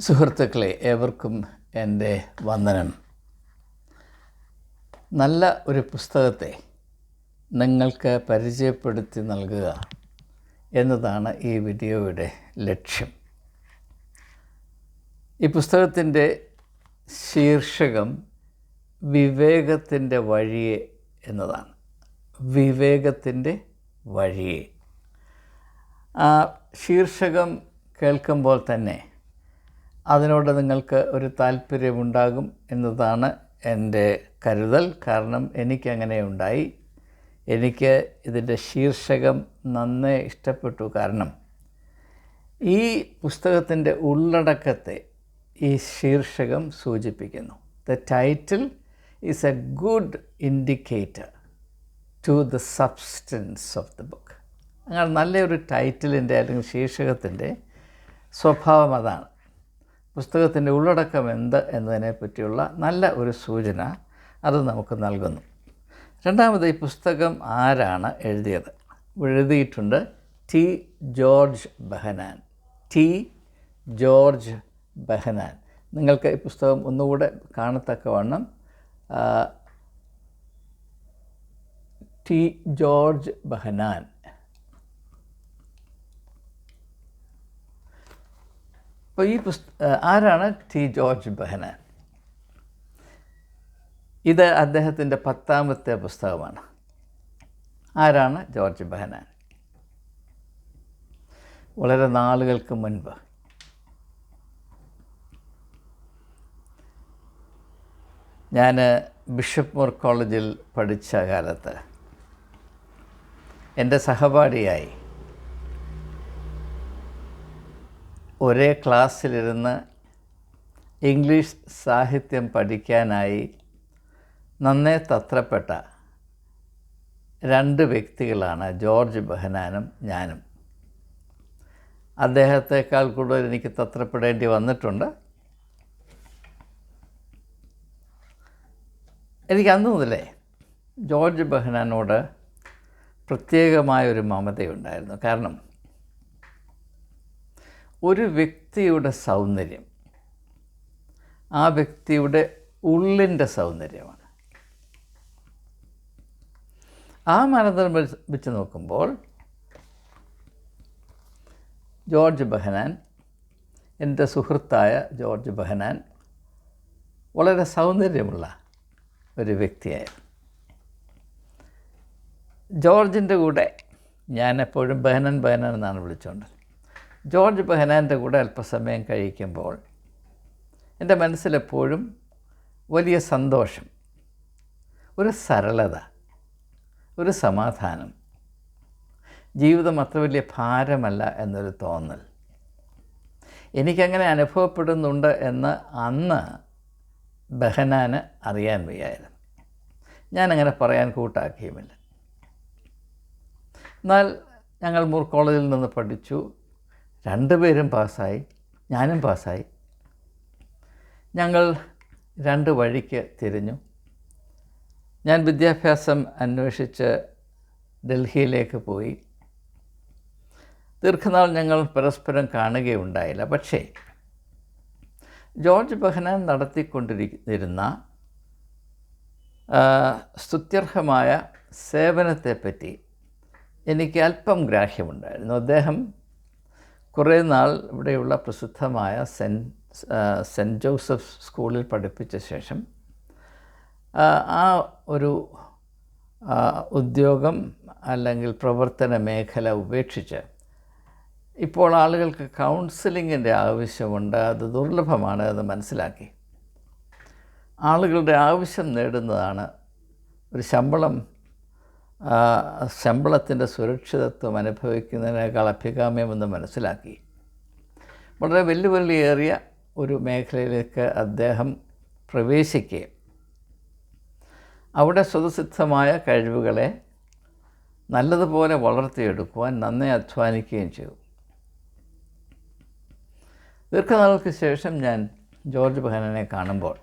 സുഹൃത്തുക്കളെ ഏവർക്കും എന്റെ വന്ദനം. നല്ല ഒരു പുസ്തകത്തെ നിങ്ങൾക്ക് പരിചയപ്പെടുത്തി നൽകുക എന്നതാണ് ഈ വീഡിയോയുടെ ലക്ഷ്യം. ഈ പുസ്തകത്തിന്റെ ശീർഷകം വിവേകത്തിന്റെ വഴിയെ എന്നതാണ്. വിവേകത്തിന്റെ വഴിയെ. ആ ശീർഷകം കേൾക്കുമ്പോൾ തന്നെ അതിനോട് നിങ്ങൾക്ക് ഒരു താല്പര്യമുണ്ടാകും എന്നതാണ് എന്റെ കരുതൽ. കാരണം എനിക്കങ്ങനെ ഉണ്ടായി. എനിക്ക് ഇതിന്റെ ശീർഷകം നന്നേ ഇഷ്ടപ്പെട്ടു. കാരണം ഈ പുസ്തകത്തിന്റെ ഉള്ളടക്കത്തെ ഈ ശീർഷകം സൂചിപ്പിക്കുന്നു. The title is a good indicator to the substance of the book അങ്ങനെ നല്ലൊരു ടൈറ്റിലിന്റെ അല്ലെങ്കിൽ ശീർഷകത്തിന്റെ സ്വഭാവം അതാണ്. പുസ്തകത്തിന്റെ ഉള്ളടക്കം എന്ത് എന്നതിനെ പറ്റിയുള്ള നല്ല ഒരു സൂചന അത് നമുക്ക് നൽകുന്നു. രണ്ടാമത് ഈ പുസ്തകം ആരാണ് എഴുതിയത്? എഴുതിയിട്ടുണ്ട് ടി ജോർജ് ബെഹനാൻ. ടി ജോർജ് ബെഹനാൻ. നിങ്ങൾക്ക് ഈ പുസ്തകം ഒന്നുകൂടെ കാണത്തക്കവണ്ണം ടി ജോർജ് ബെഹനാൻ. അപ്പോൾ ഈ പുസ്ത ആരാണ് ടി ജോർജ് ബെഹന ഇത് അദ്ദേഹത്തിന്റെ പത്താമത്തെ പുസ്തകമാണ്. ആരാണ് ജോർജ് ബെഹനാൻ? വളരെ നാളുകൾക്ക് മുൻപ്. ഞാൻ ബിഷപ്പ് മോർ കോളേജിൽ പഠിച്ച കാലത്ത് എന്റെ സഹപാഠിയായി ഒരേ ക്ലാസ്സിലിരുന്ന് ഇംഗ്ലീഷ് സാഹിത്യം പഠിക്കാനായി നന്നേ തത്രപ്പെട്ട രണ്ട് വ്യക്തികളാണ് ജോർജ് ബഹനാനും ഞാനും. അദ്ദേഹത്തെക്കാൾ കൂടുതൽ എനിക്ക് തത്രപ്പെടേണ്ടി വന്നിട്ടുണ്ട്. എനിക്ക് അന്ന് മുതലേ ജോർജ് ബഹനാനോട് പ്രത്യേകമായൊരു മമതയുണ്ടായിരുന്നു. കാരണം ഒരു വ്യക്തിയുടെ സൗന്ദര്യം. ആ വ്യക്തിയുടെ ഉള്ളിന്റെ സൗന്ദര്യമാണ്. ആ മാനദണ്ഡം വെച്ച് നോക്കുമ്പോൾ ജോർജ് ബഹനാൻ എന്റെ സുഹൃത്തായ ജോർജ് ബഹനാൻ വളരെ സൗന്ദര്യമുള്ള ഒരു വ്യക്തിയായിരുന്നു. ജോർജിന്റെ കൂടെ ഞാൻ എപ്പോഴും ബഹനൻ ബഹനൻ എന്നാണ് വിളിച്ചുകൊണ്ട് ജോർജ് ബെഹനാന്റെ കൂടെ അല്പസമയം കഴിക്കുമ്പോൾ എന്റെ മനസ്സിലെപ്പോഴും വലിയ സന്തോഷം ഒരു സരളത ഒരു സമാധാനം. ജീവിതം അത്ര വലിയ ഭാരമല്ല എന്നൊരു തോന്നൽ. എനിക്കങ്ങനെ അനുഭവപ്പെടുന്നുണ്ട് എന്ന് അന്ന് ബഹനാന് അറിയാൻ വയ്യായിരുന്നു. ഞാനങ്ങനെ പറയാൻ കൂട്ടാക്കിയുമില്ല. എന്നാൽ ഞങ്ങൾ മൂർ കോളേജിൽ നിന്ന് പഠിച്ചു. രണ്ടുപേരും പാസ്സായി ഞാനും പാസ്സായി. ഞങ്ങൾ രണ്ട് വഴിക്ക് തിരിഞ്ഞു. ഞാൻ വിദ്യാഭ്യാസം അന്വേഷിച്ച് ഡൽഹിയിലേക്ക് പോയി. ദീർഘനാൾ ഞങ്ങൾ പരസ്പരം കാണുകയുണ്ടായില്ല. പക്ഷേ ജോർജ് ബഹനാൻ നടത്തിക്കൊണ്ടിരിക്കുന്ന സ്തുത്യർഹമായ സേവനത്തെപ്പറ്റി എനിക്ക് അല്പം ഗ്രാഹ്യമുണ്ടായിരുന്നു. അദ്ദേഹം കുറേ നാൾ ഇവിടെയുള്ള പ്രസിദ്ധമായ സെന്റ് സെന്റ് ജോസഫ് സ്കൂളിൽ പഠിപ്പിച്ച ശേഷം ആ ഒരു ഉദ്യോഗം അല്ലെങ്കിൽ പ്രവർത്തന മേഖല ഉപേക്ഷിച്ച് ഇപ്പോൾ ആളുകൾക്ക് കൗൺസിലിങ്ങിന്റെ ആവശ്യമുണ്ട് അത് ദുർലഭമാണ് എന്ന് മനസ്സിലാക്കി. ആളുകളുടെ ആവശ്യം നേടുന്നതാണ് ഒരു ശമ്പളം ശമ്പളത്തിന്റെ സുരക്ഷിതത്വം അനുഭവിക്കുന്നതിനേക്കാൾ അഭികാമ്യമെന്ന് മനസ്സിലാക്കി. വളരെ വെല്ലുവിളിയേറിയ ഒരു മേഖലയിലേക്ക് അദ്ദേഹം പ്രവേശിക്കുകയും അവിടെ സ്വതസിദ്ധമായ കഴിവുകളെ നല്ലതുപോലെ വളർത്തിയെടുക്കുവാൻ നന്നേ അധ്വാനിക്കുകയും ചെയ്തു. ദീർഘനാൾക്ക് ശേഷം ഞാൻ ജോർജ് ബഹനനെ കാണുമ്പോൾ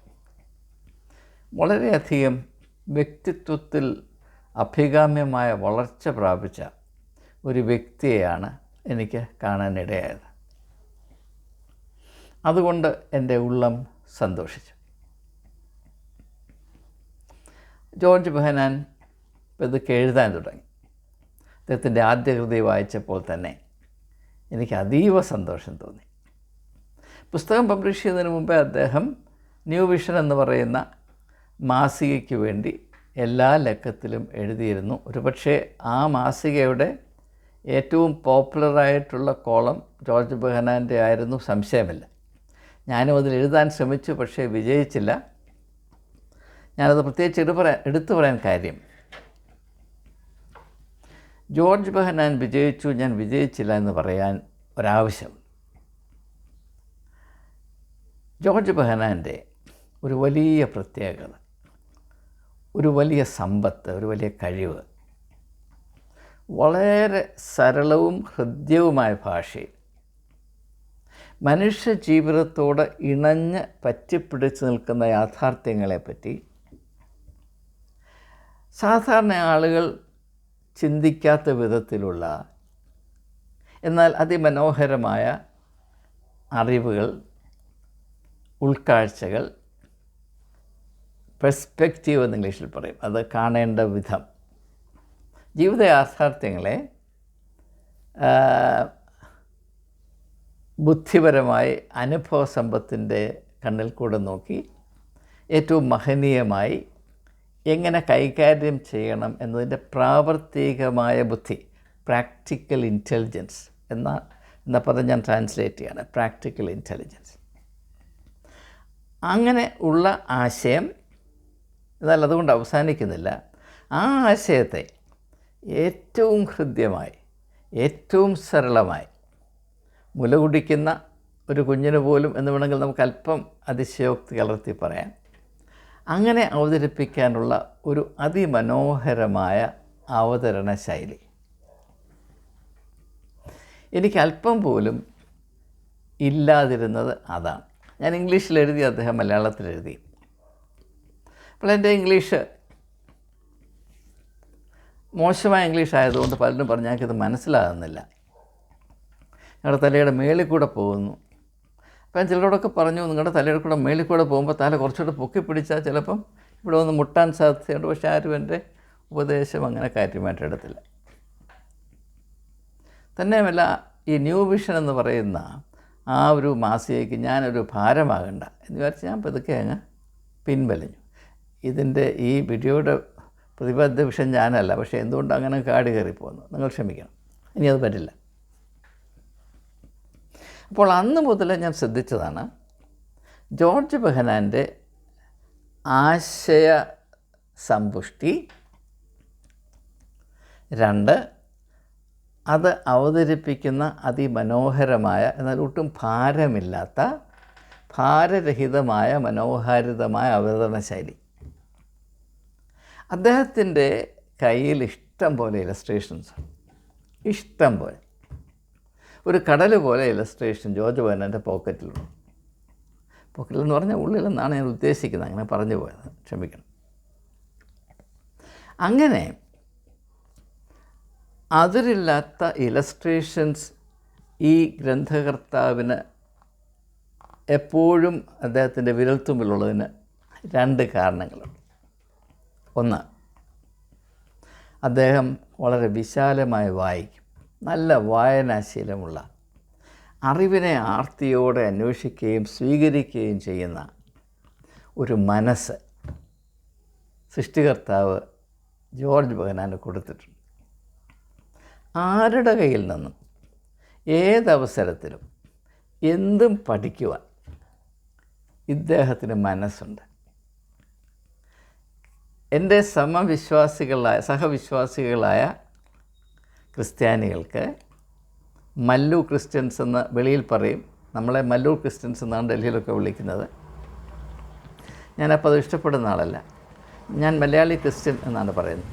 വളരെയധികം വ്യക്തിത്വത്തിൽ അഭികാമ്യമായ വളർച്ച പ്രാപിച്ച ഒരു വ്യക്തിയെയാണ് എനിക്ക് കാണാനിടയായത്. അതുകൊണ്ട് എന്റെ ഉള്ളം സന്തോഷിച്ചു. ജോർജ് ബെഹനാൻ ഇതൊക്കെ എഴുതാൻ തുടങ്ങി. അദ്ദേഹത്തിന്റെ ആദ്യ കൃതി വായിച്ചപ്പോൾ തന്നെ എനിക്ക് അതീവ സന്തോഷം തോന്നി. പുസ്തകം പബ്ലിഷ് ചെയ്യുന്നതിന് മുമ്പേ അദ്ദേഹം ന്യൂ വിഷൻ എന്ന് പറയുന്ന മാസികയ്ക്ക് വേണ്ടി എല്ലാ ലക്കത്തിലും എഴുതിയിരുന്നു. ഒരുപക്ഷെ ആ മാസികയുടെ ഏറ്റവും പോപ്പുലറായിട്ടുള്ള കോളം ജോർജ് ബെഹനാന്റെ ആയിരുന്നു. സംശയമില്ല. ഞാനും അതിൽ എഴുതാൻ ശ്രമിച്ചു പക്ഷേ വിജയിച്ചില്ല. ഞാനത് പ്രത്യേകിച്ച് എടു പറയാൻ എടുത്തു പറയാൻ കാര്യം. ജോർജ് ബെഹനാൻ വിജയിച്ചു ഞാൻ വിജയിച്ചില്ല എന്ന് പറയാൻ ഒരാവശ്യം. ജോർജ് ബെഹനാന്റെ ഒരു വലിയ പ്രത്യേകത. ഒരു വലിയ സമ്പത്ത് ഒരു വലിയ കഴിവ്. വളരെ സരളവും ഹൃദ്യവുമായ ഭാഷയിൽ. മനുഷ്യ ജീവിതത്തോട് ഇണഞ്ഞ് പറ്റിപ്പിടിച്ച് നിൽക്കുന്ന യാഥാർത്ഥ്യങ്ങളെപ്പറ്റി സാധാരണ ആളുകൾ ചിന്തിക്കാത്ത വിധത്തിലുള്ള എന്നാൽ അതിമനോഹരമായ അറിവുകൾ ഉൾക്കാഴ്ചകൾ പെർസ്പെക്റ്റീവ് എന്ന് ഇംഗ്ലീഷിൽ പറയും. അത് കാണേണ്ട വിധം. ജീവിത യാഥാർത്ഥ്യങ്ങളെ ബുദ്ധിപരമായി അനുഭവ സമ്പത്തിന്റെ കണ്ണിൽ കൂടെ നോക്കി ഏറ്റവും മഹനീയമായി എങ്ങനെ കൈകാര്യം ചെയ്യണം എന്നതിന്റെ പ്രാവർത്തികമായ ബുദ്ധി പ്രാക്ടിക്കൽ ഇന്റലിജൻസ് എന്ന എന്ന പദം ഞാൻ ട്രാൻസ്ലേറ്റ് ചെയ്യാണ് പ്രാക്ടിക്കൽ ഇന്റലിജൻസ്. അങ്ങനെ ഉള്ള ആശയം എന്നാൽ അതുകൊണ്ട് അവസാനിക്കുന്നില്ല. ആ ആശയത്തെ ഏറ്റവും ഹൃദ്യമായി ഏറ്റവും സരളമായി മുലകുടിക്കുന്ന ഒരു കുഞ്ഞിന് പോലും എന്ന് വേണമെങ്കിൽ നമുക്ക് അല്പം അതിശയോക്തി കലർത്തി പറയാം. അങ്ങനെ അവതരിപ്പിക്കാനുള്ള ഒരു അതിമനോഹരമായ അവതരണ ശൈലി. എനിക്ക് അല്പം പോലും ഇല്ലാതിരുന്നത് അതാണ്. ഞാൻ ഇംഗ്ലീഷിൽ എഴുതി അദ്ദേഹം മലയാളത്തിൽ എഴുതി അപ്പോൾ എന്റെ ഇംഗ്ലീഷ്? മോശമായ ഇംഗ്ലീഷ് ആയതുകൊണ്ട് പലരും പറഞ്ഞു ഞങ്ങൾക്കിത് മനസ്സിലാകുന്നില്ല. ഞങ്ങളുടെ തലയുടെ മേളിൽ കൂടെ പോകുന്നു. അപ്പം ചിലരോടൊക്കെ പറഞ്ഞു നിങ്ങളുടെ തലയുടെ കൂടെ മേളിൽ കൂടെ പോകുമ്പോൾ തല കുറച്ചുകൂടെ പൊക്കി പിടിച്ചാൽ ചിലപ്പം ഇവിടെ ഒന്ന് മുട്ടാൻ സാധ്യതയുണ്ട്. പക്ഷേ ആരും എന്റെ ഉപദേശം അങ്ങനെ കാര്യമായിട്ട് എടുത്തില്ല. തന്നെയുമല്ല ഈ ന്യൂ വിഷൻ എന്ന് പറയുന്ന ആ ഒരു മാസികയ്ക്ക് ഞാനൊരു ഭാരമാകണ്ട. എന്ന് വിചാരിച്ച് ഞാൻ പതുക്കെ അങ്ങ് പിൻവലിഞ്ഞു. ഇതിന്റെ ഈ വീഡിയോയുടെ പ്രതിബദ്ധ വിഷയം ഞാനല്ല പക്ഷേ എന്തുകൊണ്ട് അങ്ങനെ കാട് കയറിപ്പോകുന്നു? നിങ്ങൾ ക്ഷമിക്കണം. ഇനി അത് പറ്റില്ല. അപ്പോൾ അന്ന് മുതൽ ഞാൻ ശ്രദ്ധിച്ചതാണ് ജോർജ് ബെഹനാന്റെ ആശയ സമ്പുഷ്ടി രണ്ട് അത് അവതരിപ്പിക്കുന്ന അതിമനോഹരമായ എന്നാൽ ഒട്ടും ഭാരമില്ലാത്ത ഭാരരഹിതമായ മനോഹാരിതമായ അവതരണ ശൈലി അദ്ദേഹത്തിന്റെ കയ്യിൽ ഇഷ്ടം പോലെ ഇലസ്ട്രേഷൻസ് ഇഷ്ടം പോലെ. ഒരു കടൽ പോലെ ഇലസ്ട്രേഷൻ ജോർജ് വേനന്റെ പോക്കറ്റിലുണ്ട്. പോക്കറ്റിലെന്ന് പറഞ്ഞാൽ ഉള്ളിലെന്നാണ് ഞാൻ ഉദ്ദേശിക്കുന്നത്. അങ്ങനെ പറഞ്ഞു പോയത്. ക്ഷമിക്കണം. അങ്ങനെ അതിരില്ലാത്ത ഇലസ്ട്രേഷൻസ് ഈ ഗ്രന്ഥകർത്താവിന് എപ്പോഴും അദ്ദേഹത്തിന്റെ വിരൽത്തുമ്പിലുള്ളതിന് രണ്ട് കാരണങ്ങളുണ്ട്. ഒന്ന്. അദ്ദേഹം വളരെ വിശാലമായി വായിക്കും. നല്ല വായനാശീലമുള്ള അറിവിനെ ആർത്തിയോടെ അന്വേഷിക്കുകയും സ്വീകരിക്കുകയും ചെയ്യുന്ന ഒരു മനസ്സ് സൃഷ്ടികർത്താവ് ജോർജ് ബഹനാന് കൊടുത്തിട്ടുണ്ട്. ആരുടെ കയ്യിൽ നിന്നും ഏതവസരത്തിലും എന്തും പഠിക്കുവാൻ ഇദ്ദേഹത്തിന് മനസ്സുണ്ട്. എന്റെ സമവിശ്വാസികളായ സഹവിശ്വാസികളായ ക്രിസ്ത്യാനികൾക്ക് മല്ലു ക്രിസ്ത്യൻസ് എന്ന് വെളിയിൽ പറയും. നമ്മളെ മല്ലു ക്രിസ്ത്യൻസ് എന്നാണ് ഡൽഹിയിലൊക്കെ വിളിക്കുന്നത്. ഞാനപ്പോൾ അത് ഇഷ്ടപ്പെടുന്ന ആളല്ല. ഞാൻ മലയാളി ക്രിസ്ത്യൻ എന്നാണ് പറയുന്നത്.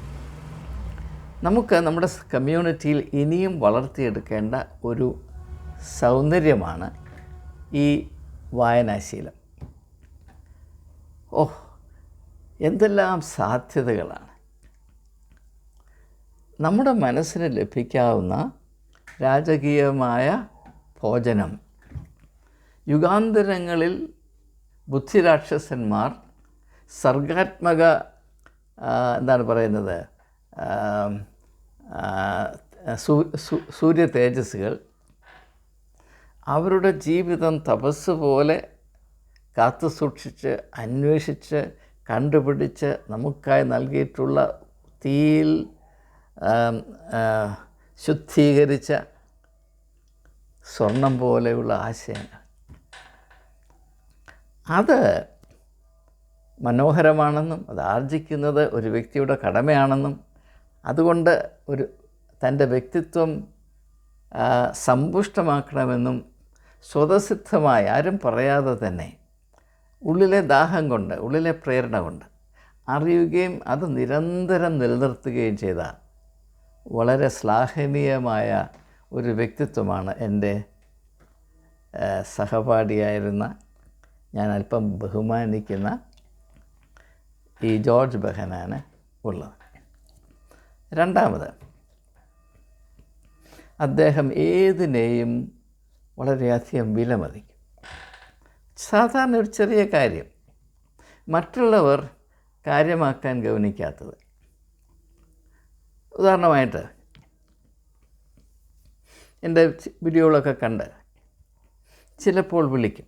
നമുക്ക് നമ്മുടെ കമ്മ്യൂണിറ്റിയിൽ ഇനിയും വളർത്തിയെടുക്കേണ്ട ഒരു സൗന്ദര്യമാണ് ഈ വായനാശീലം. ഓ എന്തെല്ലാം സാധ്യതകളാണ്? നമ്മുടെ മനസ്സിന് ലഭിക്കാവുന്ന രാജകീയമായ ഭോജനം. യുഗാന്തരങ്ങളിൽ ബുദ്ധിരാക്ഷസന്മാർ സർഗാത്മക എന്താണ് പറയുന്നത് സൂര്യ തേജസ്സുകൾ അവരുടെ ജീവിതം തപസ് പോലെ കാത്തു സൂക്ഷിച്ച് അന്വേഷിച്ച് കണ്ടുപിടിച്ച് നമുക്കായി നൽകിയിട്ടുള്ള തീയിൽ ശുദ്ധീകരിച്ച സ്വർണം പോലെയുള്ള ആശയങ്ങൾ. അത് മനോഹരമാണെന്നും അത് ആർജിക്കുന്നത് ഒരു വ്യക്തിയുടെ കടമയാണെന്നും അതുകൊണ്ട് ഒരു തന്റെ വ്യക്തിത്വം സമ്പുഷ്ടമാക്കണമെന്നും സ്വതസിദ്ധമായി ആരും പറയാതെ തന്നെ ഉള്ളിലെ ദാഹം കൊണ്ട് ഉള്ളിലെ പ്രേരണ കൊണ്ട് അറിയുകയും അത് നിരന്തരം നിലനിർത്തുകയും ചെയ്ത വളരെ ശ്ലാഘനീയമായ ഒരു വ്യക്തിത്വമാണ് എന്റെ സഹപാഠിയായിരുന്ന ഞാൻ അല്പം ബഹുമാനിക്കുന്ന ഈ ജോർജ് ബഹനാണ് ഉള്ളത്. രണ്ടാമത് അദ്ദേഹം ഏതിനെയും വളരെയധികം വിലമതിക്കും. സാധാരണ ഒരു ചെറിയ കാര്യം. മറ്റുള്ളവർ കാര്യമാക്കാൻ ഗവനിക്കാത്തത്. ഉദാഹരണമായിട്ട് എന്റെ വീഡിയോകളൊക്കെ കണ്ട് ചിലപ്പോൾ വിളിക്കും.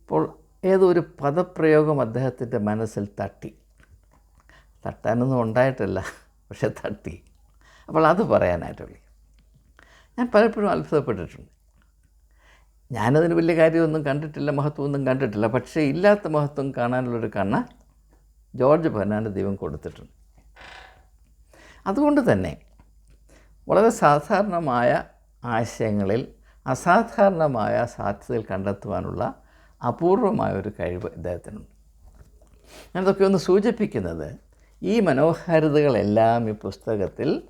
അപ്പോൾ ഏതോ ഒരു പദപ്രയോഗം അദ്ദേഹത്തിന്റെ മനസ്സിൽ തട്ടി. തട്ടാനൊന്നും ഉണ്ടായിട്ടില്ല പക്ഷെ തട്ടി. അപ്പോൾ അത് പറയാനായിട്ട് വിളിക്കും. ഞാൻ പലപ്പോഴും അത്ഭുതപ്പെട്ടിട്ടുണ്ട്. ഞാനതിന് വലിയ കാര്യമൊന്നും കണ്ടിട്ടില്ല മഹത്വമൊന്നും കണ്ടിട്ടില്ല. പക്ഷേ ഇല്ലാത്ത മഹത്വം കാണാനുള്ളൊരു കണ്ണ് ജോർജ് ഫെർണാണ്ട് ദൈവം കൊടുത്തിട്ടുണ്ട്. അതുകൊണ്ട് തന്നെ വളരെ സാധാരണമായ ആശയങ്ങളിൽ അസാധാരണമായ സാധ്യതകൾ കണ്ടെത്തുവാനുള്ള അപൂർവമായ ഒരു കഴിവ് ഇദ്ദേഹത്തിനുണ്ട്. ഞാനതൊക്കെ ഒന്ന് സൂചിപ്പിക്കുന്നത് ഈ മനോഹാരിതകളെല്ലാം ഈ പുസ്തകത്തിൽ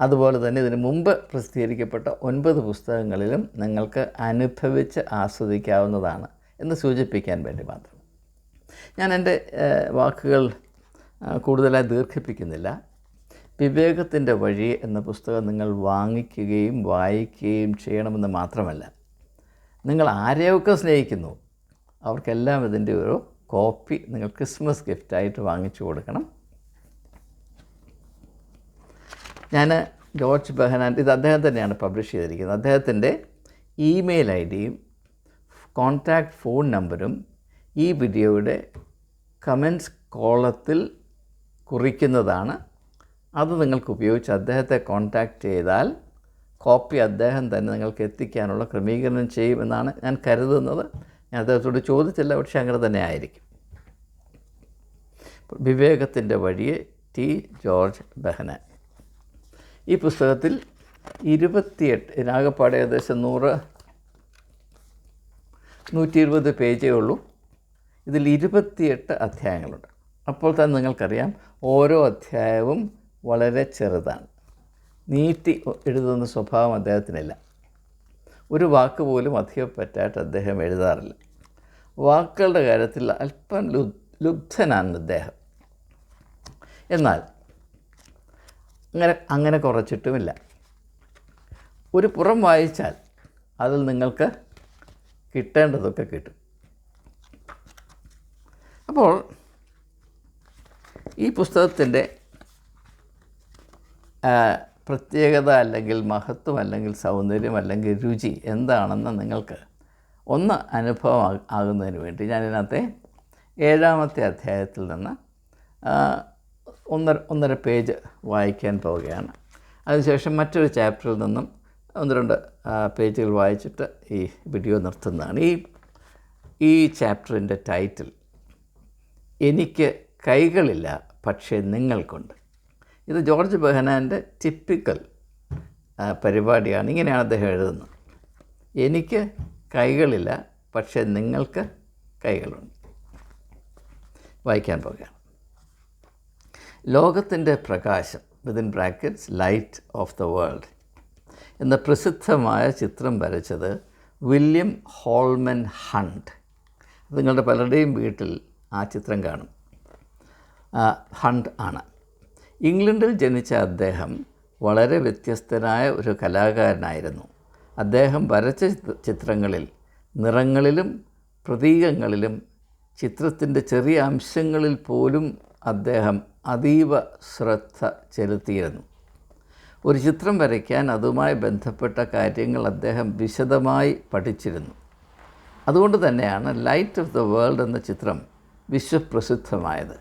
അതുപോലെ തന്നെ ഇതിന് മുമ്പ് പ്രസിദ്ധീകരിക്കപ്പെട്ട ഒൻപത് പുസ്തകങ്ങളിലും നിങ്ങൾക്ക് അനുഭവിച്ച് ആസ്വദിക്കാവുന്നതാണ് എന്ന് സൂചിപ്പിക്കാൻ വേണ്ടി മാത്രം. ഞാൻ എന്റെ വാക്കുകൾ കൂടുതലായി ദീർഘിപ്പിക്കുന്നില്ല. വിവേകത്തിന്റെ വഴി എന്ന പുസ്തകം നിങ്ങൾ വാങ്ങിക്കുകയും വായിക്കുകയും ചെയ്യണമെന്ന് മാത്രമല്ല നിങ്ങൾ ആരെയൊക്കെ സ്നേഹിക്കുന്നു അവർക്കെല്ലാം ഇതിന്റെ ഒരു കോപ്പി നിങ്ങൾ ക്രിസ്മസ് ഗിഫ്റ്റായിട്ട് വാങ്ങിച്ചു കൊടുക്കണം. ഞാൻ ജോർജ് ബെഹനാൻ ഇത് അദ്ദേഹം തന്നെയാണ് പബ്ലിഷ് ചെയ്തിരിക്കുന്നത്. അദ്ദേഹത്തിന്റെ ഇമെയിൽ ഐ ഡിയും കോൺടാക്റ്റ് ഫോൺ നമ്പറും ഈ വീഡിയോയുടെ കമൻസ് കോളത്തിൽ കുറിക്കുന്നതാണ്. അത് നിങ്ങൾക്ക് ഉപയോഗിച്ച് അദ്ദേഹത്തെ കോൺടാക്റ്റ് ചെയ്താൽ കോപ്പി അദ്ദേഹം തന്നെ നിങ്ങൾക്ക് എത്തിക്കാനുള്ള ക്രമീകരണം ചെയ്യുമെന്നാണ് ഞാൻ കരുതുന്നത്. ഞാൻ അദ്ദേഹത്തോട് ചോദിച്ചില്ല പക്ഷേ അങ്ങനെ തന്നെ ആയിരിക്കും. വിവേകത്തിന്റെ വഴിയെ ടി ജോർജ് ബെഹനാൻ. ഈ പുസ്തകത്തിൽ ഇരുപത്തിയെട്ട് ഇതിനാകപ്പാടെ ഏകദേശം നൂറ് നൂറ്റി ഇരുപത് പേജേ ഉള്ളൂ. ഇതിൽ ഇരുപത്തിയെട്ട് അധ്യായങ്ങളുണ്ട്. അപ്പോൾ തന്നെ നിങ്ങൾക്കറിയാം ഓരോ അധ്യായവും വളരെ ചെറുതാണ്. നീട്ടി എഴുതുന്ന സ്വഭാവം അദ്ദേഹത്തിനില്ല. ഒരു വാക്ക് പോലും അധികം പറ്റായിട്ട് അദ്ദേഹം എഴുതാറില്ല. വാക്കുകളുടെ കാര്യത്തിൽ അല്പം ലു ലുബ്ധനാണ് അദ്ദേഹം. എന്നാൽ അങ്ങനെ അങ്ങനെ കുറച്ചിട്ടുമില്ല. ഒരു പുറം വായിച്ചാൽ അതിൽ നിങ്ങൾക്ക് കിട്ടേണ്ടതൊക്കെ കിട്ടും. അപ്പോൾ ഈ പുസ്തകത്തിന്റെ പ്രത്യേകത അല്ലെങ്കിൽ മഹത്വം അല്ലെങ്കിൽ സൗന്ദര്യം അല്ലെങ്കിൽ രുചി എന്താണെന്ന് നിങ്ങൾക്ക് ഒന്ന് അനുഭവം ആകുന്നതിന് വേണ്ടി ഞാൻ ഇതിനകത്തെ ഏഴാമത്തെ അധ്യായത്തിൽ നിന്ന് ഒന്നര ഒന്നര പേജ് വായിക്കാൻ പോവുകയാണ്. അതിനുശേഷം മറ്റൊരു ചാപ്റ്ററിൽ നിന്നും ഒന്ന് രണ്ട് പേജുകൾ വായിച്ചിട്ട് ഈ വീഡിയോ നിർത്തുന്നതാണ്. ഈ ഈ ചാപ്റ്ററിന്റെ ടൈറ്റിൽ എനിക്ക് കൈകളില്ല പക്ഷേ നിങ്ങൾക്കുണ്ട്. ഇത് ജോർജ് ബെഹനാന്റെ ടിപ്പിക്കൽ പരിപാടിയാണ്. ഇങ്ങനെയാണ് അദ്ദേഹം എഴുതുന്നത്. എനിക്ക് കൈകളില്ല പക്ഷേ നിങ്ങൾക്ക് കൈകളുണ്ട്. വായിക്കാൻ പോകുകയാണ് ലോകത്തിന്റെ പ്രകാശം within brackets light of the world എന്ന പ്രസിദ്ധമായ ചിത്രം വരച്ചത് വില്യം ഹോൾമൻ ഹണ്ട്. നിങ്ങളുടെ പലരുടെയും വീട്ടിൽ ആ ചിത്രം കാണും. ഹണ്ട് ആണ്. ഇംഗ്ലണ്ടിൽ ജനിച്ച അദ്ദേഹം വളരെ വ്യത്യസ്തനായ ഒരു കലാകാരനായിരുന്നു. അദ്ദേഹം വരച്ച ചിത്രങ്ങളിൽ നിറങ്ങളിലും പ്രതീകങ്ങളിലും ചിത്രത്തിന്റെ ചെറിയ അംശങ്ങളിൽ പോലും അദ്ദേഹം അതീവ ശ്രദ്ധ ചെലുത്തിയിരുന്നു. ഒരു ചിത്രം വരയ്ക്കാൻ അതുമായി ബന്ധപ്പെട്ട കാര്യങ്ങൾ അദ്ദേഹം വിശദമായി പഠിച്ചിരുന്നു. അതുകൊണ്ട് തന്നെയാണ് ലൈറ്റ് ഓഫ് ദ വേൾഡ് എന്ന ചിത്രം വിശ്വപ്രസിദ്ധമായത്.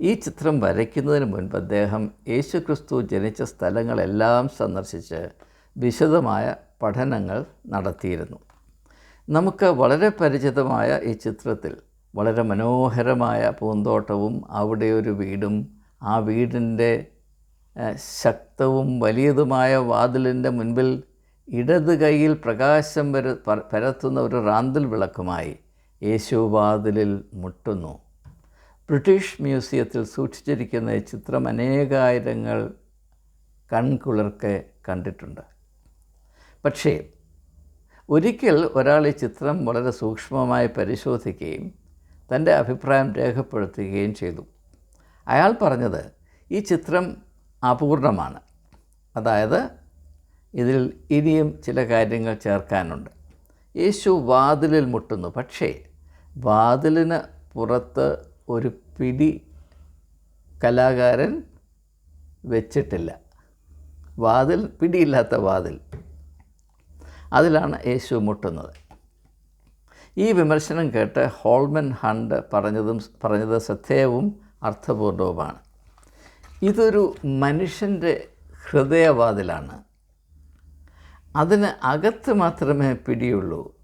ഈ ചിത്രം വരയ്ക്കുന്നതിന് മുൻപ് അദ്ദേഹം യേശുക്രിസ്തു ജനിച്ച സ്ഥലങ്ങളെല്ലാം സന്ദർശിച്ച് വിശദമായ പഠനങ്ങൾ നടത്തിയിരുന്നു. നമുക്ക് വളരെ പരിചിതമായ ഈ ചിത്രത്തിൽ വളരെ മനോഹരമായ പൂന്തോട്ടവും അവിടെ ഒരു വീടും ആ വീടിന്റെ ശക്തവും വലിയതുമായ വാതിലിന്റെ മുൻപിൽ ഇടത് കൈയിൽ പ്രകാശം വര പരത്തുന്ന ഒരു റാന്തൽ വിളക്കുമായി യേശു വാതിലിൽ മുട്ടുന്നു. ബ്രിട്ടീഷ് മ്യൂസിയത്തിൽ സൂക്ഷിച്ചിരിക്കുന്ന ഈ ചിത്രം അനേകായിരങ്ങൾ കൺകുളിർക്കെ കണ്ടിട്ടുണ്ട്. പക്ഷേ ഒരിക്കൽ ഒരാൾ ഈ ചിത്രം വളരെ സൂക്ഷ്മമായി പരിശോധിക്കുകയും തന്റെ അഭിപ്രായം രേഖപ്പെടുത്തുകയും ചെയ്തു. അയാൾ പറഞ്ഞത് ഈ ചിത്രം അപൂർണമാണ്. അതായത് ഇതിൽ ഇനിയും ചില കാര്യങ്ങൾ ചേർക്കാനുണ്ട്. യേശു വാതിലിൽ മുട്ടുന്നു. പക്ഷേ വാതിലിന് പുറത്ത് ഒരു പിടി കലാകാരൻ വെച്ചിട്ടില്ല. വാതിൽ പിടിയില്ലാത്ത വാതിൽ. അതിലാണ് യേശു മുട്ടുന്നത്. ഈ വിമർശനം കേട്ട് ഹോൾമൻ ഹണ്ട് പറഞ്ഞതും പറഞ്ഞത് ശ്രദ്ധേയവും അർത്ഥപൂർണവുമാണ്. ഇതൊരു മനുഷ്യന്റെ ഹൃദയവാതിലാണ്. അതിന് അകത്ത് മാത്രമേ പിടിയുള്ളൂ.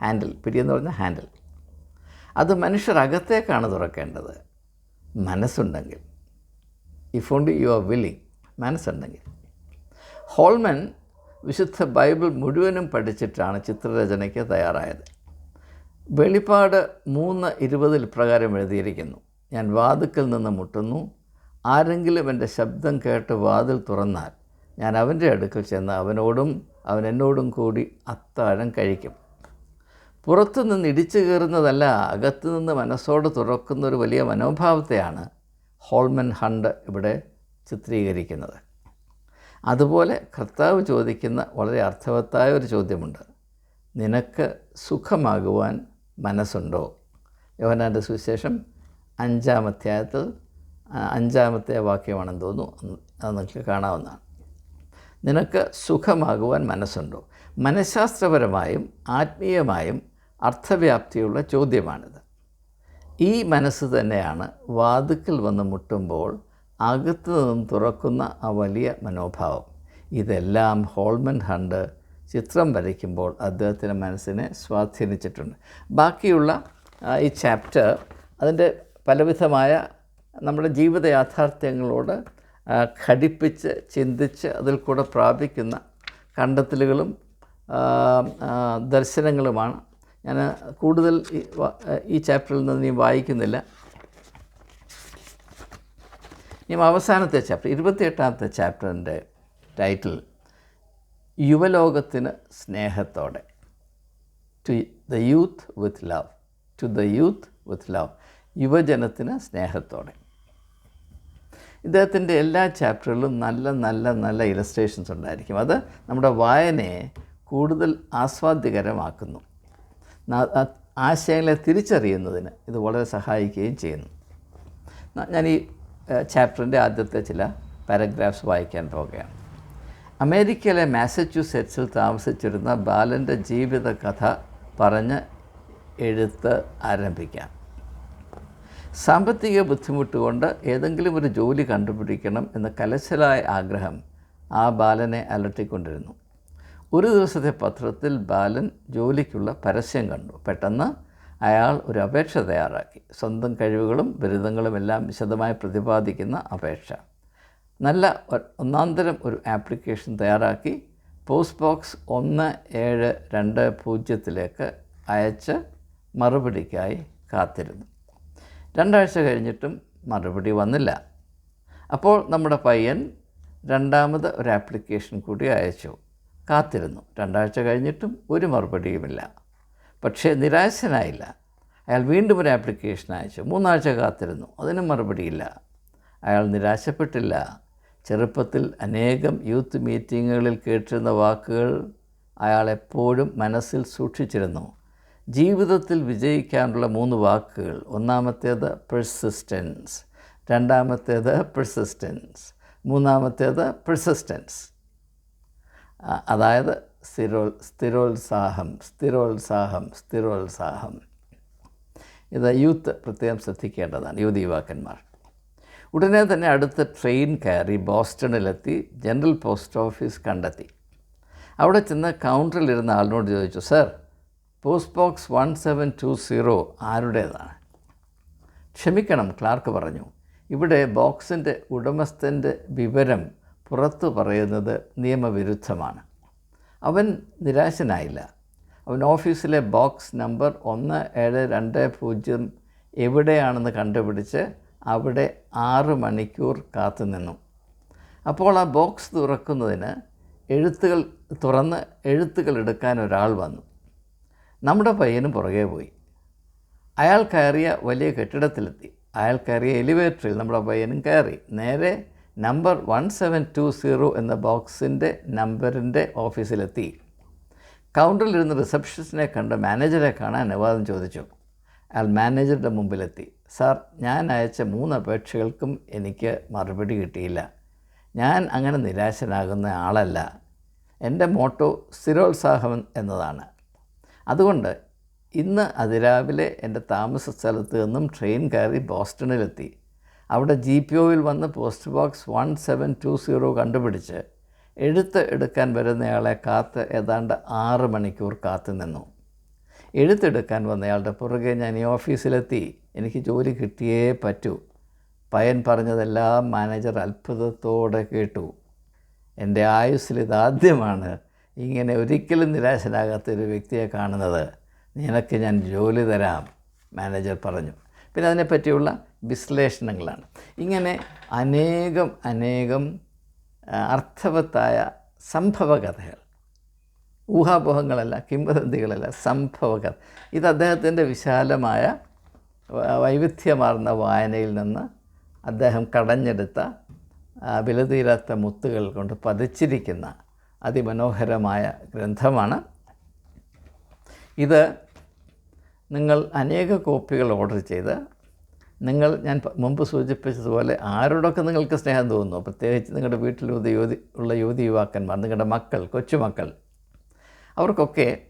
ഹാൻഡിൽ പിടിയെന്ന് പറഞ്ഞാൽ ഹാൻഡിൽ. അത് മനുഷ്യർ അകത്തേക്കാണ് തുറക്കേണ്ടത്. മനസ്സുണ്ടെങ്കിൽ. If only you are willing മനസ്സുണ്ടെങ്കിൽ. ഹോൾമൻ വിശുദ്ധ ബൈബിൾ മുഴുവനും പഠിച്ചിട്ടാണ് ചിത്രരചനയ്ക്ക് തയ്യാറായത്. വെളിപ്പാട് മൂന്ന് ഇരുപതിൽ പ്രകാരം എഴുതിയിരിക്കുന്നു. ഞാൻ വാതുക്കൽ നിന്ന് മുട്ടുന്നു. ആരെങ്കിലും എന്റെ ശബ്ദം കേട്ട് വാതിൽ തുറന്നാൽ ഞാൻ അവന്റെ അടുക്കൽ ചെന്ന് അവനോടും അവൻ എന്നോടും കൂടി അത്താഴം കഴിക്കും. പുറത്തു നിന്ന് ഇടിച്ചു കയറുന്നതല്ല അകത്തു നിന്ന് മനസ്സോട് തുറക്കുന്ന ഒരു വലിയ മനോഭാവത്തെയാണ് ഹോൾമൻ ഹണ്ട് ഇവിടെ ചിത്രീകരിക്കുന്നത്. അതുപോലെ കർത്താവ് ചോദിക്കുന്ന വളരെ അർത്ഥവത്തായ ഒരു ചോദ്യമുണ്ട്. നിനക്ക് സുഖമാകുവാൻ മനസ്സുണ്ടോ? യോഹനാന്റെ സുവിശേഷം അഞ്ചാം അധ്യായത്തിൽ അഞ്ചാമത്തെ വാക്യമാണെന്ന് തോന്നുന്നു. അത് നിങ്ങൾക്ക് കാണാവുന്നതാണ്. നിനക്ക് സുഖമാകുവാൻ മനസ്സുണ്ടോ? മനഃശാസ്ത്രപരമായും ആത്മീയമായും അർത്ഥവ്യാപ്തിയുള്ള ചോദ്യമാണിത്. ഈ മനസ്സ് തന്നെയാണ് വാതുക്കൽ വന്ന് മുട്ടുമ്പോൾ അകത്തു നിന്നും തുറക്കുന്ന ആ വലിയ മനോഭാവം. ഇതെല്ലാം ഹോൾമൻ ഹണ്ട് ചിത്രം വരയ്ക്കുമ്പോൾ അദ്ദേഹത്തിന്റെ മനസ്സിനെ സ്വാധീനിച്ചിട്ടുണ്ട്. ബാക്കിയുള്ള ഈ ചാപ്റ്റർ അതിന്റെ പലവിധമായ നമ്മുടെ ജീവിത യാഥാർത്ഥ്യങ്ങളോട് ഘടിപ്പിച്ച് ചിന്തിച്ച് അതിൽ കൂടെ പ്രാപിക്കുന്ന കണ്ടെത്തലുകളും ദർശനങ്ങളുമാണ്. ഞാൻ കൂടുതൽ ഈ ഈ ചാപ്റ്ററിൽ നിന്ന് നീ വായിക്കുന്നില്ല. ഇനി അവസാനത്തെ ചാപ്റ്റർ ഇരുപത്തിയെട്ടാമത്തെ ചാപ്റ്ററിന്റെ ടൈറ്റിൽ യുവലോകത്തിന് സ്നേഹത്തോടെ. To the youth with love to the youth with love യുവജനത്തിന് സ്നേഹത്തോടെ. ഇദ്ദേഹത്തിന്റെ എല്ലാ ചാപ്റ്ററുകളിലും നല്ല നല്ല നല്ല ഇലസ്ട്രേഷൻസ് ഉണ്ടായിരിക്കും. അത് നമ്മുടെ വായനയെ കൂടുതൽ ആസ്വാദ്യകരമാക്കുന്നു. ആശയങ്ങളെ തിരിച്ചറിയുന്നതിന് ഇത് വളരെ സഹായിക്കുകയും ചെയ്യുന്നു. ഞാൻ ഈ ചാപ്റ്ററിന്റെ ആദ്യത്തെ ചില പാരഗ്രാഫ്സ് വായിക്കാൻ പോവുകയാണ്. അമേരിക്കയിലെ മാസച്യൂസെറ്റ്സിൽ താമസിച്ചിരുന്ന ബാലന്റെ ജീവിത കഥ പറഞ്ഞ് എഴുത്ത് ആരംഭിക്കാം. സാമ്പത്തിക ബുദ്ധിമുട്ട് കൊണ്ട് ഏതെങ്കിലും ഒരു ജോലി കണ്ടുപിടിക്കണം എന്ന കലശലായ ആഗ്രഹം ആ ബാലനെ അലട്ടിക്കൊണ്ടിരുന്നു. ഒരു ദിവസത്തെ പത്രത്തിൽ ബാലൻ ജോലിക്കുള്ള പരസ്യം കണ്ടു. പെട്ടെന്ന് അയാൾ ഒരു അപേക്ഷ തയ്യാറാക്കി. സ്വന്തം കഴിവുകളും ബിരുദങ്ങളും എല്ലാം വിശദമായി പ്രതിപാദിക്കുന്ന അപേക്ഷ. നല്ല ഒന്നാന്തരം ഒരു ആപ്ലിക്കേഷൻ തയ്യാറാക്കി പോസ്റ്റ് ബോക്സ് ഒന്ന് ഏഴ് രണ്ട് പൂജ്യത്തിലേക്ക് അയച്ച് മറുപടിക്കായി കാത്തിരുന്നു. രണ്ടാഴ്ച കഴിഞ്ഞിട്ടും മറുപടി വന്നില്ല. അപ്പോൾ നമ്മുടെ പയ്യൻ രണ്ടാമത് ഒരു ആപ്ലിക്കേഷൻ കൂടി അയച്ചു. കാത്തിരുന്നു. രണ്ടാഴ്ച കഴിഞ്ഞിട്ടും ഒരു മറുപടിയുമില്ല. പക്ഷേ നിരാശനായില്ല. അയാൾ വീണ്ടും ഒരു ആപ്ലിക്കേഷൻ അയച്ചു. മൂന്നാഴ്ച കാത്തിരുന്നു. അതിനും മറുപടിയില്ല. അയാൾ നിരാശപ്പെട്ടില്ല. ചെറുപ്പത്തിൽ അനേകം യൂത്ത് മീറ്റിങ്ങുകളിൽ കേട്ടിരുന്ന വാക്കുകൾ അയാൾ എപ്പോഴും മനസ്സിൽ സൂക്ഷിച്ചിരുന്നു. ജീവിതത്തിൽ വിജയിക്കാനുള്ള മൂന്ന് വാക്കുകൾ. ഒന്നാമത്തേത് പെർസിസ്റ്റൻസ് രണ്ടാമത്തേത് പെർസിസ്റ്റൻസ് മൂന്നാമത്തേത് പെർസിസ്റ്റൻസ് അതായത് സ്ഥിരോ സ്ഥിരോത്സാഹം സ്ഥിരോത്സാഹം സ്ഥിരോത്സാഹം. ഇത് യൂത്ത് പ്രത്യേകം ശ്രദ്ധിക്കേണ്ടതാണ് യുവതി യുവാക്കന്മാർ. ഉടനെ തന്നെ അടുത്ത ട്രെയിൻ കയറി ബോസ്റ്റണിലെത്തി ജനറൽ പോസ്റ്റ് ഓഫീസ് കണ്ടെത്തി. അവിടെ ചെന്ന് കൗണ്ടറിലിരുന്ന ആളിനോട് ചോദിച്ചു sir post box one seven two zero ആരുടേതാണ്? ക്ഷമിക്കണം ക്ലാർക്ക് പറഞ്ഞു. ഇവിടെ ബോക്സിന്റെ ഉടമസ്ഥന്റെ വിവരം പുറത്തു പറയുന്നത് നിയമവിരുദ്ധമാണ്. അവൻ നിരാശനായില്ല. അവൻ ഓഫീസിലെ ബോക്സ് നമ്പർ ഒന്ന് ഏഴ് രണ്ട് പൂജ്യം എവിടെയാണെന്ന് കണ്ടുപിടിച്ച് അവിടെ ആറ് മണിക്കൂർ കാത്തുനിന്നു അപ്പോൾ ആ ബോക്സ് തുറക്കുന്നതിന് എഴുത്തുകൾ തുറന്ന് എഴുത്തുകൾ എടുക്കാൻ ഒരാൾ വന്നു. നമ്മുടെ പയ്യനും പുറകെ പോയി. അയാൾ കയറിയ വലിയ കെട്ടിടത്തിലെത്തി. അയാൾ കയറിയ എലിവേറ്ററിൽ നമ്മുടെ പയ്യനും കയറി. നേരെ number one seven two zero എന്ന ബോക്സിന്റെ നമ്പറിന്റെ ഓഫീസിലെത്തി. കൗണ്ടറിലിരുന്ന് റിസപ്ഷനിസ്റ്റിനെ കണ്ട് മാനേജറെ കാണാൻ അനുവാദം ചോദിച്ചു. അയാൾ മാനേജറുടെ മുമ്പിലെത്തി. സാർ ഞാൻ അയച്ച മൂന്ന് അപേക്ഷകൾക്കും എനിക്ക് മറുപടി കിട്ടിയില്ല. ഞാൻ അങ്ങനെ നിരാശനാകുന്ന ആളല്ല. എന്റെ മോട്ടോ സ്ഥിരോത്സാഹം എന്നതാണ്. അതുകൊണ്ട് ഇന്ന് അതിരാവിലെ എന്റെ താമസ സ്ഥലത്ത് നിന്നും ട്രെയിൻ കയറി ബോസ്റ്റണിലെത്തി. അവിടെ ജി പി ഒയിൽ വന്ന് post box one seven two zero കണ്ടുപിടിച്ച് എഴുത്ത് എടുക്കാൻ വരുന്നയാളെ കാത്ത് ഏതാണ്ട് ആറ് മണിക്കൂർ കാത്തു നിന്നു. എഴുത്തെടുക്കാൻ വന്നയാളുടെ പുറകെ ഞാൻ ഈ ഓഫീസിലെത്തി. എനിക്ക് ജോലി കിട്ടിയേ പറ്റൂ. പയൻ പറഞ്ഞതെല്ലാം മാനേജർ അത്ഭുതത്തോടെ കേട്ടു. എന്റെ ആയുസ്സിൽ ഇതാദ്യമാണ് ഇങ്ങനെ ഒരിക്കലും നിരാശനാകാത്ത ഒരു വ്യക്തിയെ കാണുന്നത്. നിനക്ക് ഞാൻ ജോലി തരാം മാനേജർ പറഞ്ഞു. പിന്നെ അതിനെപ്പറ്റിയുള്ള വിശ്ലേഷണങ്ങളാണ്. ഇങ്ങനെ അനേകം അനേകം അർത്ഥവത്തായ സംഭവകഥകൾ. ഊഹാപോഹങ്ങളല്ല കിംവദന്തികളല്ല സംഭവകഥ. ഇത് അദ്ദേഹത്തിന്റെ വിശാലമായ വൈവിധ്യമാർന്ന വായനയിൽ നിന്ന് അദ്ദേഹം കടഞ്ഞെടുത്ത വിലതീരാത്ത മുത്തുകൾ കൊണ്ട് പതിച്ചിരിക്കുന്ന അതിമനോഹരമായ ഗ്രന്ഥമാണ്. ഇത് നിങ്ങൾ അനേക കോപ്പികൾ ഓർഡർ ചെയ്ത് നിങ്ങൾ ഞാൻ മുമ്പ് സൂചിപ്പിച്ചതുപോലെ ആരോടൊക്കെ നിങ്ങൾക്ക് സ്നേഹം തോന്നുന്നു? പ്രത്യേകിച്ച് നിങ്ങളുടെ വീട്ടിലുള്ള യുവതി ഉള്ള യുവതി യുവാക്കന്മാർ നിങ്ങളുടെ മക്കൾ കൊച്ചുമക്കൾ അവർക്കൊക്കെ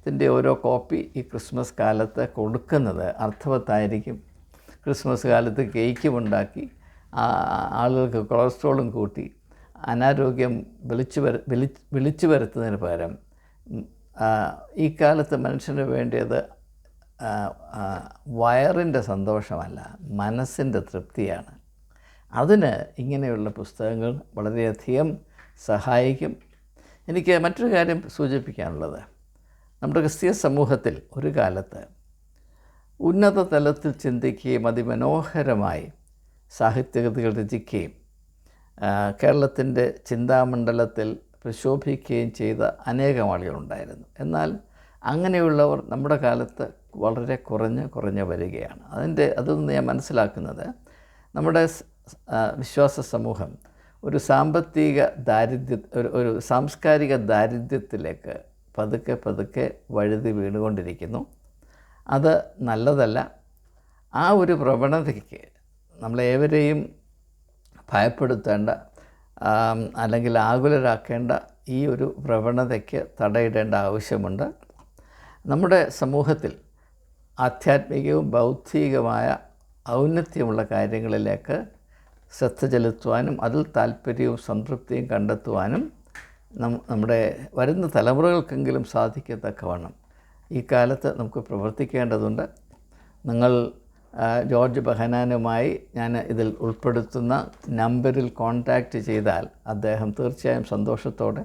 ഇതിന്റെ ഓരോ കോപ്പി ഈ ക്രിസ്മസ് കാലത്ത് കൊടുക്കുന്നത് അർത്ഥവത്തായിരിക്കും. ക്രിസ്മസ് കാലത്ത് കേക്കും ഉണ്ടാക്കി ആളുകൾക്ക് കൊളസ്ട്രോളും കൂട്ടി അനാരോഗ്യം വിളിച്ചു വര വിളി വിളിച്ചു വരുത്തുന്നതിന് പകരം ഈ കാലത്ത് മനുഷ്യന് വേണ്ടിയത് വയറിന്റെ സന്തോഷമല്ല മനസ്സിന്റെ തൃപ്തിയാണ്. അതിന് ഇങ്ങനെയുള്ള പുസ്തകങ്ങൾ വളരെയധികം സഹായിക്കും. എനിക്ക് മറ്റൊരു കാര്യം സൂചിപ്പിക്കാനുള്ളത്. നമ്മുടെ ക്രിസ്തീയ സമൂഹത്തിൽ ഒരു കാലത്ത് ഉന്നത തലത്തിൽ ചിന്തിക്കുകയും അതിമനോഹരമായി സാഹിത്യകൃതികൾ രചിക്കുകയും കേരളത്തിന്റെ ചിന്താമണ്ഡലത്തിൽ പ്രശോഭിക്കുകയും ചെയ്ത അനേകം ആളുകളുണ്ടായിരുന്നു എന്നാൽ അങ്ങനെയുള്ളവർ നമ്മുടെ കാലത്ത് വളരെ കുറഞ്ഞ് കുറഞ്ഞ് വരികയാണ്. അതിന്റെ അതൊന്ന് ഞാൻ മനസ്സിലാക്കുന്നത് നമ്മുടെ വിശ്വാസ സമൂഹം ഒരു സാമ്പത്തിക ദാരിദ്ര്യ ഒരു ഒരു സാംസ്കാരിക ദാരിദ്ര്യത്തിലേക്ക് പതുക്കെ പതുക്കെ വഴുതി വീണുകൊണ്ടിരിക്കുന്നു. അത് നല്ലതല്ല. ആ ഒരു പ്രവണതയ്ക്ക് നമ്മളേവരെയും ഭയപ്പെടുത്തേണ്ട അല്ലെങ്കിൽ ആകുലരാക്കേണ്ട ഈ ഒരു പ്രവണതയ്ക്ക് തടയിടേണ്ട ആവശ്യമുണ്ട്. നമ്മുടെ സമൂഹത്തിൽ ആധ്യാത്മികവും ബൗദ്ധികമായ ഔന്നത്യമുള്ള കാര്യങ്ങളിലേക്ക് ശ്രദ്ധ ചെലുത്തുവാനും അതിൽ താല്പര്യവും സംതൃപ്തിയും കണ്ടെത്തുവാനും നമ്മുടെ വരുന്ന തലമുറകൾക്കെങ്കിലും സാധിക്കത്തക്കവണ്ണം ഈ കാലത്ത് നമുക്ക് പ്രവർത്തിക്കേണ്ടതുണ്ട്. നിങ്ങൾ ജോർജ് ബഹനാനുമായി ഞാൻ ഇതിൽ ഉൾപ്പെടുത്തുന്ന നമ്പറിൽ കോൺടാക്റ്റ് ചെയ്താൽ അദ്ദേഹം തീർച്ചയായും സന്തോഷത്തോടെ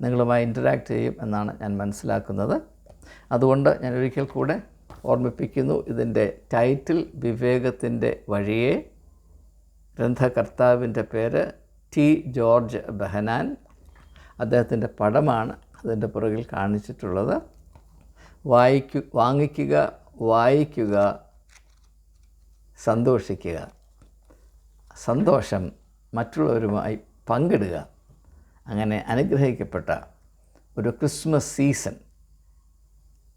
നിങ്ങളുമായി ഇന്ററാക്ട് ചെയ്യും എന്നാണ് ഞാൻ മനസ്സിലാക്കുന്നത്. അതുകൊണ്ട് ഞാൻ ഒരിക്കൽ കൂടെ ഓർമ്മിപ്പിക്കുന്നു ഇതിന്റെ ടൈറ്റിൽ വിവേകത്തിന്റെ വഴിയെ. ഗ്രന്ഥകർത്താവിന്റെ പേര് ടി ജോർജ് ബഹനാൻ. അദ്ദേഹത്തിന്റെ പടമാണ് അതിന്റെ പുറകിൽ കാണിച്ചിട്ടുള്ളത്. വായിക്കു വാങ്ങിക്കുക വായിക്കുക സന്തോഷിക്കുക സന്തോഷം മറ്റുള്ളവരുമായി പങ്കിടുക അങ്ങനെ അനുഗ്രഹിക്കപ്പെട്ട ഒരു ക്രിസ്മസ് സീസൺ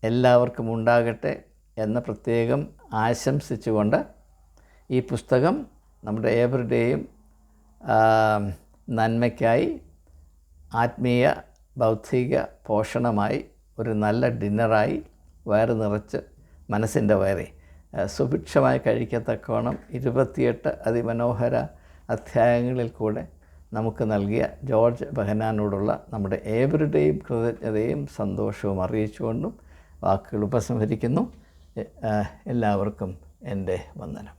എല്ലാവർക്കും ഉണ്ടാകട്ടെ എന്ന പ്രത്യേകം ആശംസിച്ചുകൊണ്ട് ഈ പുസ്തകം നമ്മുടെ ഏവരുടെയും നന്മയ്ക്കായി ആത്മീയ ബൗദ്ധിക പോഷണമായി ഒരു നല്ല ഡിന്നറായി വയറ് നിറച്ച് മനസ്സിന്റെ വയറി സുഭിക്ഷമായി കഴിക്കത്തക്കോണം ഇരുപത്തിയെട്ട് അതിമനോഹര അധ്യായങ്ങളിൽ കൂടെ നമുക്ക് നൽകിയ ജോർജ് ബഹനാനോടുള്ള നമ്മുടെ ഏവരുടെയും കൃതജ്ഞതയും സന്തോഷവും അറിയിച്ചുകൊണ്ടും വാക്കുകൾ ഉപസംഹരിക്കുന്നു. എല്ലാവർക്കും എന്റെ വന്ദനം.